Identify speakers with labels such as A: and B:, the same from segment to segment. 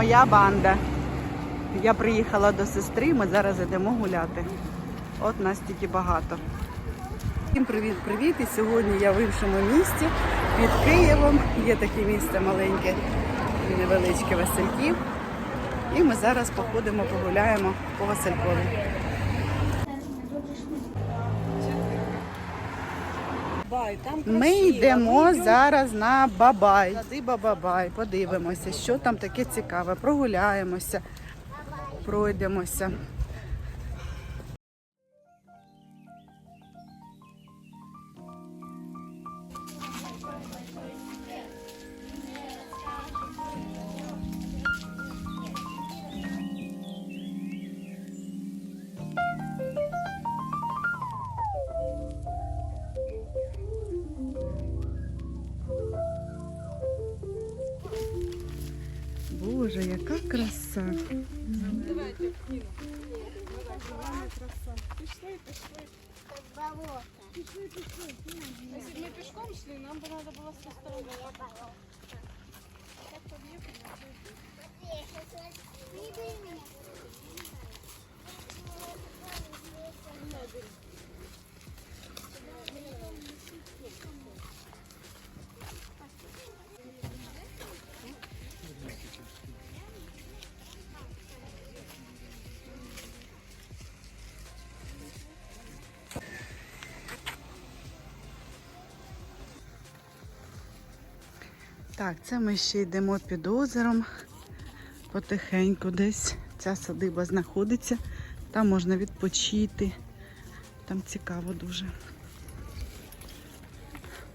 A: моя банда. Я приїхала до сестри, ми зараз йдемо гуляти. От нас тільки багато. Всім привіт, привіт! І сьогодні я в іншому місті під Києвом. Є таке місце маленьке, і невеличке Васильків. І ми зараз походимо, погуляємо по Василькові. Ми йдемо зараз на Бабай. Садиба Бабай. Подивимося, що там таке цікаве. Прогуляємося, пройдемося. краса. Давайте, Ніна. Вона краса.
B: Пішли, пішли. Болото. Пішли, пішли. Якщо ми пішком йшли, нам би треба було з сторони. Так поб'єкали. Не бий мене. Не бий мене.
A: Так, це ми ще йдемо під озером. Потихеньку десь ця садиба знаходиться. Там можна відпочити. Там цікаво дуже.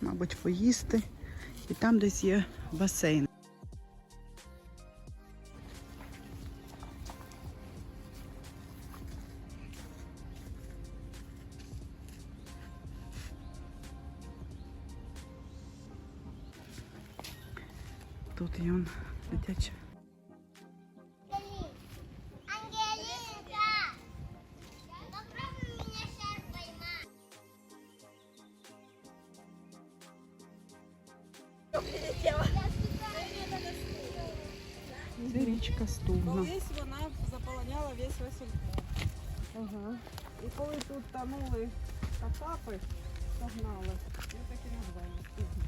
A: Мабуть, поїсти. І там десь є басейн. Тут є он дитяча.
C: Ангелинка! Попробуй меня сейчас поймать.
A: Це річка Стугна.
B: Колись вона заполоняла весь Васильков.
A: Ага.
B: І коли тут тонули кацапи, согнали, ми так і назвали Стогна.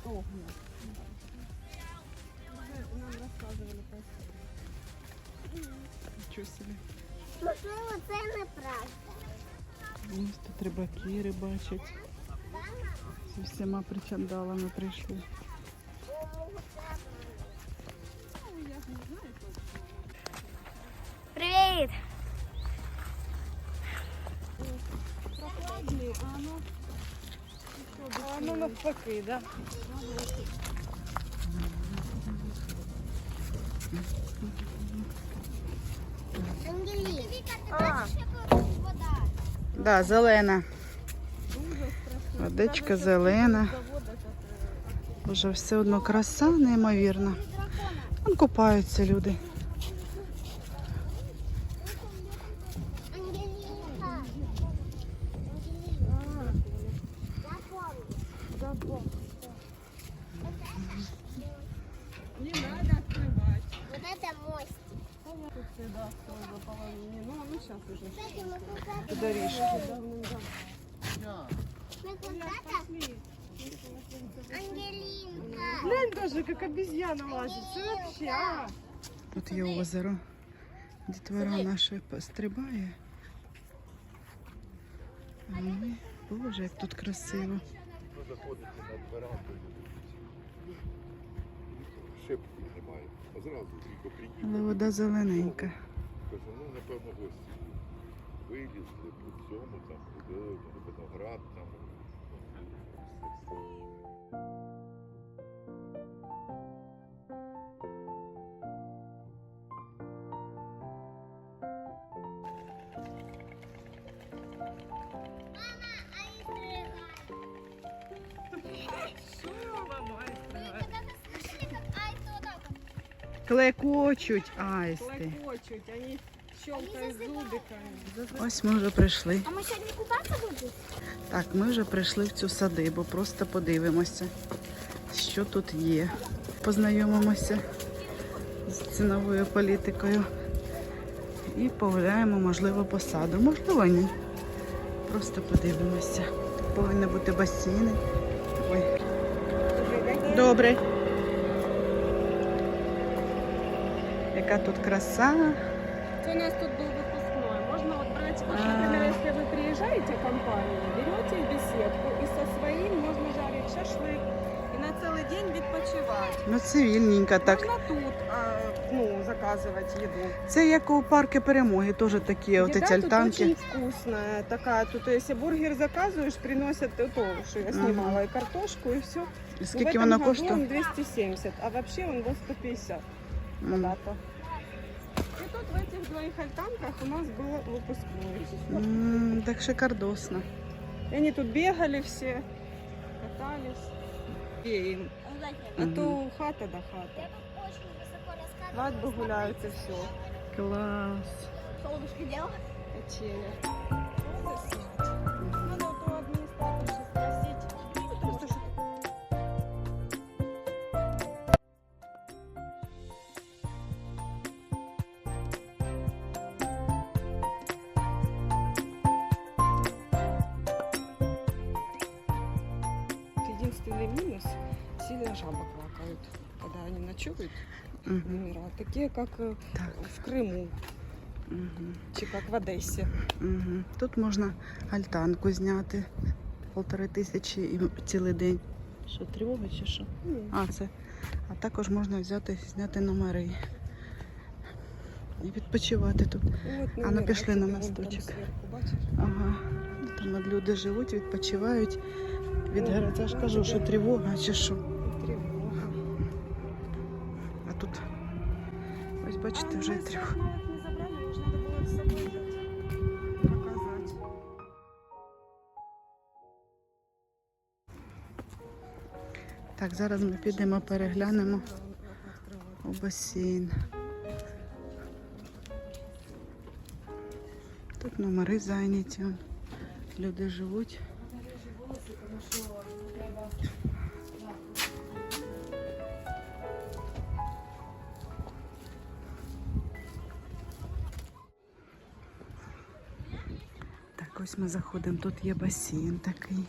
B: Стогна. Вже Нам розказували про історію.
A: Нічого собі.
C: Можливо, це неправда.
A: Ось тут рибаки рибачать. Зі всіма причандалами прийшли.
C: Привіт!
B: Прохладні, а воно... А воно навпаки, да? А.
A: Да, зелена. Водичка зелена. Боже, все одно краса неймовірна. Вон купаються люди.
B: Тут всегда стол заполонение. Ну, ну сейчас уже.
C: Кстати, мы когда-то...
A: Доріжки.
B: Давным-давно.
C: Мы когда-то... Ангелинка.
B: Глянь даже, как обезьяна лазит. Це вообще, а?
A: Тут є озеро. Дітвора наша стрибає. А ми, боже, як тут красиво.
D: заходити над верандою. Шепки немає. А зразу тільки приїхали.
A: Але вода зелененька.
D: Кажу, ну напевно гості вилізли по цьому, там виноград там.
B: Що вам айстри?
C: Когда-то слышали,
A: Клекочуть аїсти.
B: Клокочуть, они щелкают зубиками.
A: Ось ми вже прийшли.
C: А мы сегодня купаться будем?
A: Так, ми вже прийшли в цю садибу. Просто подивимося, що тут є. Познайомимося з ціновою політикою. І погуляємо, можливо, по саду. Можливо, ні. Просто подивимося. Повинні бути басейни. Ой. Добре. Яка тут краса.
B: Це у нас тут був випускной. Можна от брати, вот,
A: А.
B: например, если вы приезжаете в компанию, берете беседку и со своим можно жарить шашлык и на целый день відпочивати.
A: Ну, цивільненько так.
B: Можна тут а, ну, заказывать еду.
A: Це як у парку перемоги, теж такі от
B: Еда
A: ці
B: тут
A: альтанки.
B: очень вкусная. Такая, тут если бургер заказываешь, приносят то, что я снимала, и картошку, и все.
A: І Скільки воно коштує?
B: Он 270, а вообще он был 150 Когда-то. И тут в этих двоих альтанках у нас было выпускной.
A: М, Так шикардосно.
B: И они тут бегали все, катались. И, а
A: Мгм.
B: то хата до хата. Свадьбы гуляют и все.
A: Клас.
C: Солнышко дело.
B: Качели. Сильно жаба квакают, когда они ночуют,
A: Мгм.
B: номера. Такие, как э,
A: Так.
B: в Крыму,
A: Мгм.
B: чи как в Одессе.
A: Мгм. Тут можна альтанку зняти. Полтори тисячі і цілий день. Що, тривога чи що? А, це. А також можна взяти, зняти номери. І відпочивати тут.
B: Ну, от
A: А ну, пішли на мосточок. Ага. Там от люди живуть, відпочивають. Від
B: Ну,
A: гори. Це ж кажу, що тривога чи що.
B: Собой взять, показать.
A: Так, зараз ми підемо переглянемо у басейн. Тут номери зайняті. Люди живуть. Ось ми заходимо. Тут є басейн такий.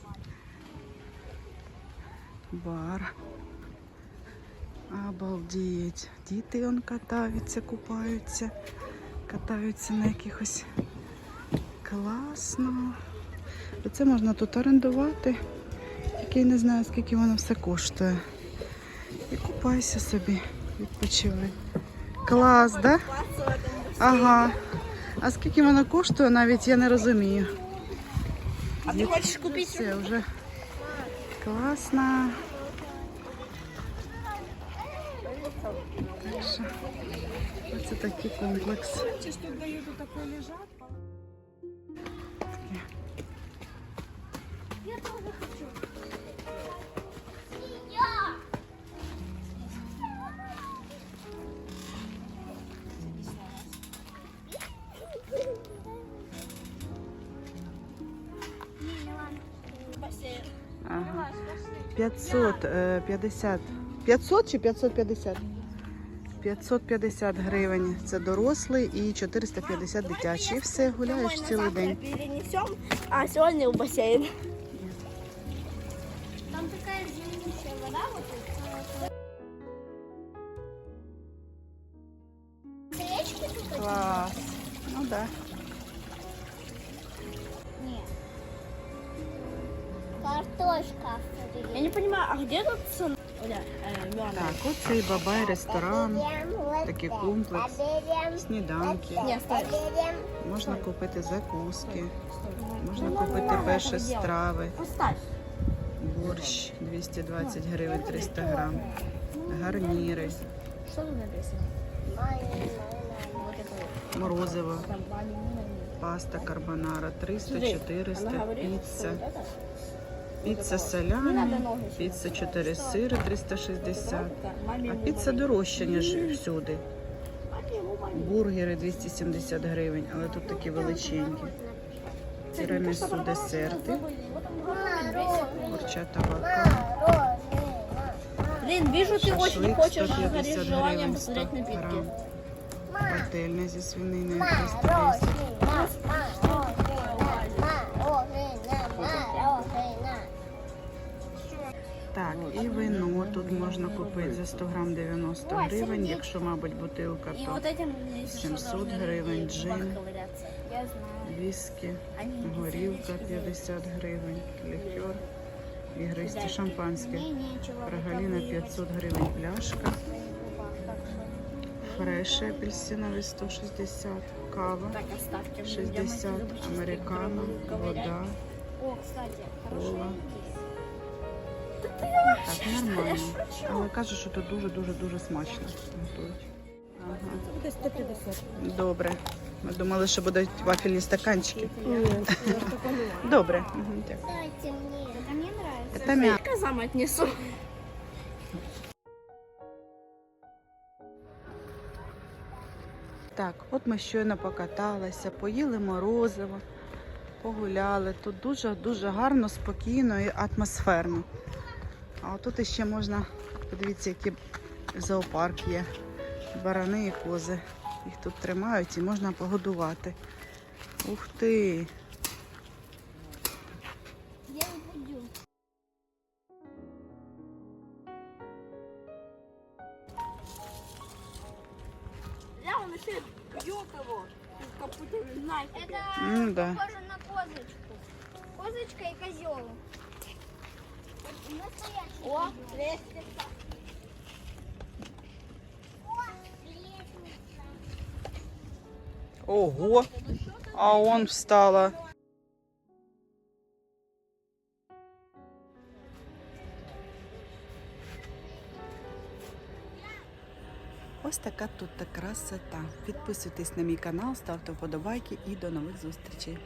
A: Бар. Обалдеть. Діти он катаються, купаються, катаються на якихось класно. Це можна тут орендувати. Тільки я не знаю, скільки воно все коштує. І купайся собі, відпочивай. Клас, так? Да? Ага. А скільки воно коштує, навіть я не розумію.
C: А ты хочешь купить?
A: Все, уже классно. Оце такий комплекс.
B: Чисто тут дают вот такой
A: 550. 500 чи 550? 550 гривень. Це дорослий і 450 дитячий. Все, гуляєш цілий день.
C: Перенесемо, а сьогодні в бассейн. Я не понимаю, а где тут сон?
A: Так, оцей бабай ресторан, такий комплекс, сніданки. Можна купити закуски, можна купити перші страви. Борщ 220 гривень 300 грам. Гарніри,
C: Что тут написано?
A: Морозиво, паста карбонара 300,
C: Смотри,
A: 400, піца. Піца
C: сюда.
A: піца 4 сири 360. А піца дорожча, ніж всюди. Бургери 270 гривень, але тут такі величенькі. Тірамісу десерти,
C: Вот он говорит, 200.
A: курча табака.
C: Блин, вижу, ты очень хочешь,
A: 150
C: горишь желанием посмотреть напитки.
A: Пательня зі свининою
C: Мороженое,
A: 310. і вино тут можна купити за 100 грам 90 гривень, якщо, мабуть, бутилка,
C: И
A: то
C: вот этим, если что,
A: 700
C: должны
A: гривень,
C: руки
A: джин.
C: ковыряться. Я знаю.
A: віскі,
C: Они
A: горілка 50 гривень, лікер, ігристі шампанське.
C: Мне нечего
A: Рогаліна
C: выковыривать
A: 500 гривень пляшка,
C: в своих губах, так что-
A: фреш апельсиновий 160, кава
C: Так, оставьте. мне
A: 60,
C: прямо эти зубочистки,
A: американо,
C: которые буду ковырять.
A: вода.
C: О, кстати, хорошо.
A: Кола. Так, нормально. Але кажуть, що тут дуже-дуже-дуже смачно готують.
B: Десь 150.
A: Добре. Ми думали, що будуть вафельні стаканчики.
B: Я.
A: Добре. Мгм, дякую.
C: Дайте мне. Это мне нравится.
A: М'я-
C: Казам отнесу.
A: Так, от ми щойно покаталися, поїли морозиво, погуляли. Тут дуже-дуже гарно, спокійно і атмосферно. А тут іще можна, подивіться, який зоопарк є. Барани і кози. Їх тут тримають і можна погодувати. Ух ти!
C: Я буду.
B: Я он еще бьет его. Капутами нафиг.
C: Это
A: Ну да.
C: похоже на козочку. Козочка и козел. Настоящий
B: О,
C: козел.
B: лестница.
C: О, лестница.
A: Ого! А он встала. Ось така тут та красота. Підписуйтесь на мій канал, ставте вподобайки і до нових зустрічей.